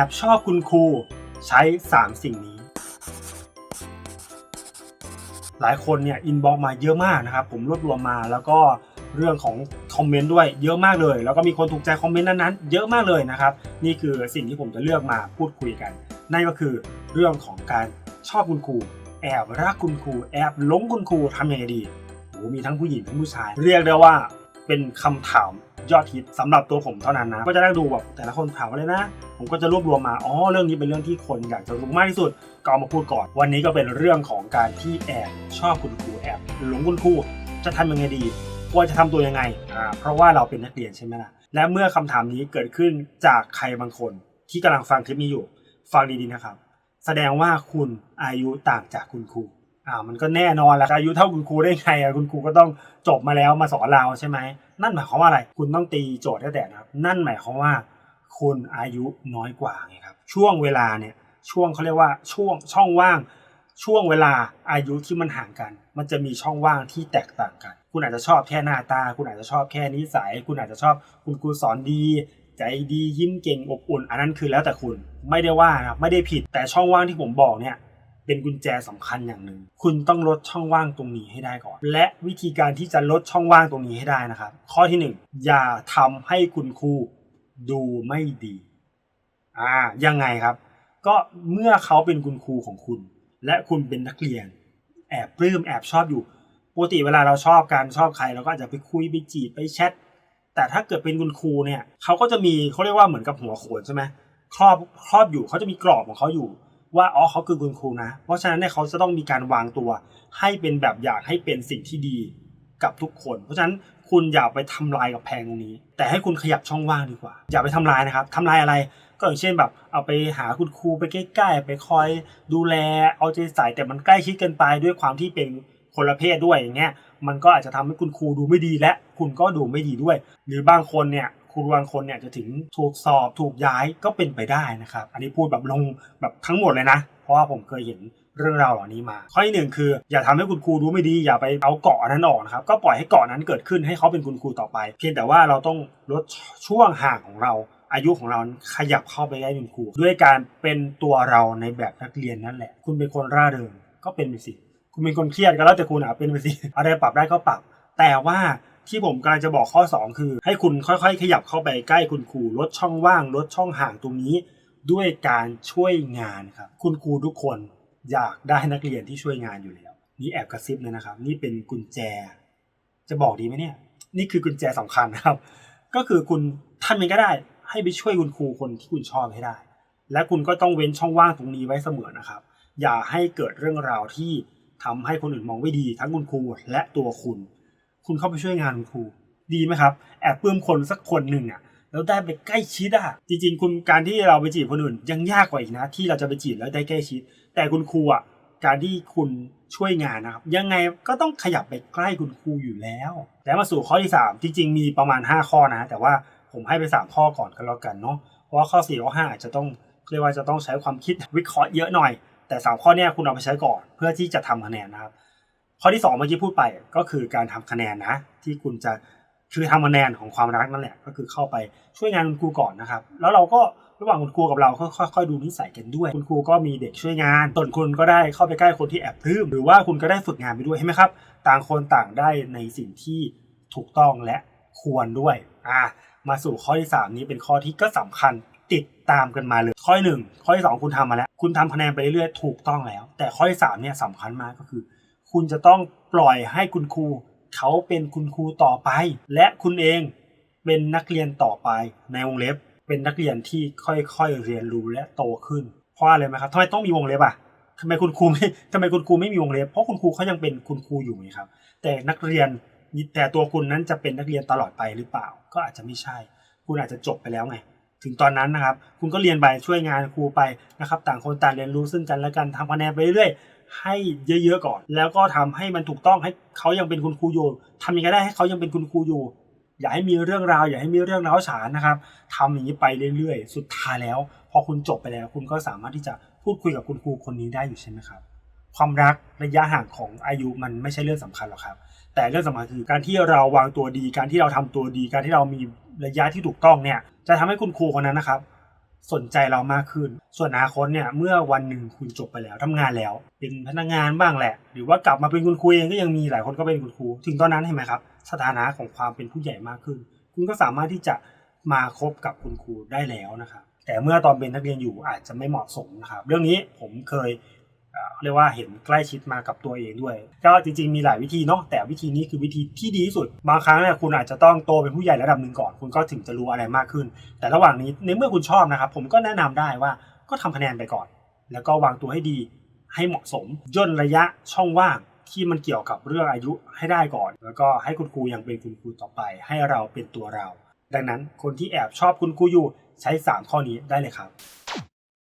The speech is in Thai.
อบชอบคุณครู ใช้ 3 สิ่งนี้ หลายคนเนี่ยอินบ็อกมาเยอะมากนะครับ ผมรวบรวมมาแล้วก็เรื่องของคอมเมนต์ด้วยเยอะมากเลย แล้วก็มีคนถูกใจคอมเมนต์นั้นๆเยอะมากเลยนะครับ นี่คือสิ่งที่ผมจะเลือกมาพูดคุยกัน นั่นก็คือเรื่องของการชอบคุณครู แอบรักคุณครู แอบหลงคุณครูทำยังไงดีโอ้มีทั้งผู้หญิงทั้งผู้ชาย เรียกได้ว่า เป็นคำถามยอดฮิตสำหรับตัวผมเท่านั้นนะ ก็จะได้ดูแบบแต่ละคนถามอะไรนะ ผมก็จะรวบรวมมา อ๋อ เรื่องนี้เป็นเรื่องที่คนอยากจะรู้มากที่สุด ก็เอามาพูดก่อน วันนี้ก็เป็นเรื่องของการที่แอบชอบคุณครูแอบหลงคุณครูจะทำยังไงดีควรจะทำตัวยังไง อ่า เพราะว่าเราเป็นนักเรียนใช่ไหมล่ะ และเมื่อคำถามนี้เกิดขึ้นจากใครบางคน ที่กำลังฟังคลิปนี้อยู่ ฟังดีๆนะครับ แสดงว่าคุณอายุต่างจากคุณครู อ่ามันก็แน่นอนแหละอายุเท่าคุณครูได้ไงอะคุณครูก็ต้องจบมาแล้วมาสอนเราใช่ไหมนั่นหมายความว่าอะไร คุณต้องตีโจทย์ให้แต่นะครับ นั่นหมายความว่า คุณอายุน้อยกว่าไงครับ ช่วงเวลาเนี่ย ช่วงเขาเรียกว่าช่วงช่องว่าง ช่วงเวลาอายุที่มันห่างกัน มันจะมีช่องว่างที่แตกต่างกัน คุณอาจจะชอบแค่หน้าตา คุณอาจจะชอบแค่นิสัย คุณอาจจะชอบคุณครูสอนดีใจดียิ้มเก่งอบอุ่น อันนั้นคือแล้วแต่คุณไม่ได้ว่านะครับไม่ได้ผิดแต่ช่องว่างที่ผมบอกเนี่ย เป็นกุญแจสำคัญอย่างหนึ่ง คุณต้องลดช่องว่างตรงนี้ให้ได้ก่อน และวิธีการที่จะลดช่องว่างตรงนี้ให้ได้นะครับ ข้อที่หนึ่งอย่าทำให้คุณครูดูไม่ดีอ่ายังไงครับ ก็เมื่อเขาเป็นคุณครูของคุณ และคุณเป็นนักเรียน แอบปลื้มแอบชอบอยู่ปกติเวลาเราชอบการชอบใครเราก็อาจจะไปคุยไปจีบไปแชทแต่ถ้าเกิดเป็นคุณครูเนี่ยเขาก็จะมีเขาเรียกว่าเหมือนกับหัวโขนใช่ไหมครอบครอบอยู่เขาจะมีกรอบของเขาอยู่ ว่าอ๋อเขาคือคุณครูนะ เพราะฉะนั้นเนี่ยเขาจะต้องมีการวางตัว ให้เป็นแบบอย่างให้เป็นสิ่งที่ดีกับทุกคน เพราะฉะนั้นคุณอย่าไปทำลายกับแพงตรงนี้ แต่ให้คุณขยับช่องว่างดีกว่า อย่าไปทำลายนะครับทำลายอะไร ก็อย่างเช่นแบบเอาไปหาคุณครูไปใกล้ๆไปคอยดูแลเอาใจใส่แต่มันใกล้ชิดเกินไปด้วยความที่เป็นคนละเพศด้วยอย่างเงี้ยมันก็อาจจะทำให้คุณครูดูไม่ดีและคุณก็ดูไม่ดีด้วย หรือบางคนเนี่ย ครูบางคนเนี่ยจะถึงถูกสอบถูกย้ายก็เป็นไปได้นะครับ อันนี้พูดแบบลงแบบทั้งหมดเลยนะ เพราะว่าผมเคยเห็นเรื่องราวเหล่านี้มา ข้อที่หนึ่งคือ อย่าทำให้คุณครูดูไม่ดี อย่าไปเอาเกาะนั้นออกนะครับ ก็ปล่อยให้เกาะนั้นเกิดขึ้นให้เขาเป็นคุณครูต่อไป เพียงแต่ว่าเราต้องลดช่วงห่างของเรา อายุของเราขยับเข้าไปใกล้คุณครู ด้วยการเป็นตัวเราในแบบนักเรียนนั่นแหละ คุณเป็นคนร่าเริงก็เป็นไปสิ คุณเป็นคนเครียดก็แล้วแต่คุณอะเป็นไปสิ อะไรปรับได้ก็ปรับ แต่ว่า ที่ผมกำลังจะบอกข้อ 2 คือ ให้คุณค่อยๆ ขยับเข้าไปใกล้คุณครูลดช่องว่างลดช่องห่างตรงนี้ ด้วยการช่วยงานครับคุณครูทุกคนอยากได้นักเรียนที่ช่วยงานอยู่แล้วนี่แอบกระซิบเลยนะครับ นี่เป็นกุญแจ จะบอกดีไหมเนี่ย นี่คือกุญแจสำคัญนะครับ ก็คือคุณทำยังไงก็ได้ ให้ไปช่วยคุณครูคนที่คุณชอบให้ได้ และคุณก็ต้องเว้นช่องว่างตรงนี้ไว้เสมอนะครับ อย่าให้เกิดเรื่องราวที่ทำให้คนอื่นมองไม่ดี ทั้งคุณครูและตัวคุณ คุณเข้าไปช่วยงานคุณครู ดีไหมครับ แอบปลื้มคนสักคนหนึ่งอะแล้วได้ไปใกล้ชิดอะจริง ๆ คุณการที่เราไปจีบคนอื่น ยังยากกว่าอีกนะ ที่เราจะไปจีบแล้วได้ใกล้ชิด แต่คุณครูอะการที่คุณช่วยงานนะครับ ยังไงก็ต้องขยับไปใกล้คุณครูอยู่แล้วแล้วมาสู่ข้อที่ 3 จริง ๆ มีประมาณ 5 ข้อนะ แต่ว่าผมให้ไป 3 ข้อก่อนก็แล้วกันเนาะเพราะว่าข้อ4ข้อ5อาจจะต้องเรียกว่าจะต้องใช้ความคิดวิเคราะห์เยอะหน่อย แต่ 3 ข้อเนี้ยคุณเอาไปใช้ก่อน เพื่อที่จะทำคะแนนนะครับ ข้อที่ 2 เมื่อกี้พูดไปก็คือการทำคะแนนนะ ที่คุณจะคือทำคะแนนของความรักนั่นแหละ ก็คือเข้าไปช่วยงานคุณครูก่อนนะครับ แล้วเราก็ระหว่างคุณครูกับเราค่อยๆดูนิสัยกันด้วย คุณครูก็มีเด็กช่วยงานตนคุณก็ได้เข้าไปใกล้คนที่แอบพื้มหรือว่าคุณก็ได้ฝึกงานไปด้วยใช่ไหมครับ ต่างคนต่างได้ในสิ่งที่ถูกต้องและควรด้วยอ่ามาสู่ข้อที่ 3 นี้เป็นข้อที่ก็สำคัญติดตามกันมาเลย ข้อที่หนึ่งข้อที่สองคุณทำมาแล้ว คุณทำคะแนนไปเรื่อยๆถูกต้องแล้ว แต่ข้อที่สามเนี่ยสำคัญมากก็คือ คุณจะต้องปล่อยให้คุณครูเขาเป็นคุณครูต่อไป และคุณเองเป็นนักเรียนต่อไปในวงเล็บ เป็นนักเรียนที่ค่อยๆเรียนรู้และโตขึ้น เพราะอะไรไหมครับทำไมต้องมีวงเล็บอะทำไมคุณครูไม่ทำไมคุณครูไม่มีวงเล็บเพราะคุณครูเขายังเป็นคุณครูอยู่ไงครับ แต่นักเรียนแต่ตัวคุณนั้นจะเป็นนักเรียนตลอดไปหรือเปล่า ก็อาจจะไม่ใช่ คุณอาจจะจบไปแล้วไงถึงตอนนั้นนะครับ คุณก็เรียนไปช่วยงานครูไปนะครับ ต่างคนต่างเรียนรู้ซึ่งกันและกันทำคะแนนไปเรื่อย ให้เยอะๆก่อน แล้วก็ทำให้มันถูกต้องให้เขายังเป็นคุณครูอยู่ทำยังไงได้ให้เขายังเป็นคุณครูอยู่ อย่าให้มีเรื่องราว อย่าให้มีเรื่องร้าวฉานนะครับทำอย่างนี้ไปเรื่อยๆ สุดท้ายแล้ว พอคุณจบไปแล้ว คุณก็สามารถที่จะพูดคุยกับคุณครูคนนี้ได้อยู่ใช่ไหมครับ ความรักระยะห่างของอายุมันไม่ใช่เรื่องสำคัญหรอกครับ แต่เรื่องสำคัญคือการที่เราวางตัวดี การที่เราทำตัวดี การที่เรามีระยะที่ถูกต้องเนี่ย จะทำให้คุณครูคนนั้นนะครับ สนใจเรามากขึ้น ส่วนอนาคตเนี่ยเมื่อวันหนึ่งคุณจบไปแล้วทำงานแล้ว เป็นพนักงานบ้างแหละ หรือว่ากลับมาเป็นคุณครูเองก็ยังมีหลายคนก็เป็นคุณครู ถึงตอนนั้นเห็นไหมครับ สถานะของความเป็นผู้ใหญ่มากขึ้น คุณก็สามารถที่จะมาคบกับคุณครูได้แล้วนะครับแต่เมื่อตอนเป็นนักเรียนอยู่อาจจะไม่เหมาะสมนะครับ เรื่องนี้ผมเคย เรียกว่าเห็นใกล้ชิดมากับตัวเองด้วย ก็จริงๆมีหลายวิธีเนาะแต่วิธีนี้คือวิธีที่ดีที่สุด บางครั้งเนี่ยคุณอาจจะต้องโตเป็นผู้ใหญ่ระดับหนึ่งก่อน คุณก็ถึงจะรู้อะไรมากขึ้น แต่ระหว่างนี้ในเมื่อคุณชอบนะครับ ผมก็แนะนำได้ว่าก็ทำคะแนนไปก่อน แล้วก็วางตัวให้ดีให้เหมาะสมย่นระยะช่องว่างที่มันเกี่ยวกับเรื่องอายุให้ได้ก่อน แล้วก็ให้คุณครูยังเป็นคุณครูต่อไป ให้เราเป็นตัวเรา ดังนั้นคนที่แอบชอบคุณครูอยู่ใช้ 3 ข้อนี้ได้เลยครับ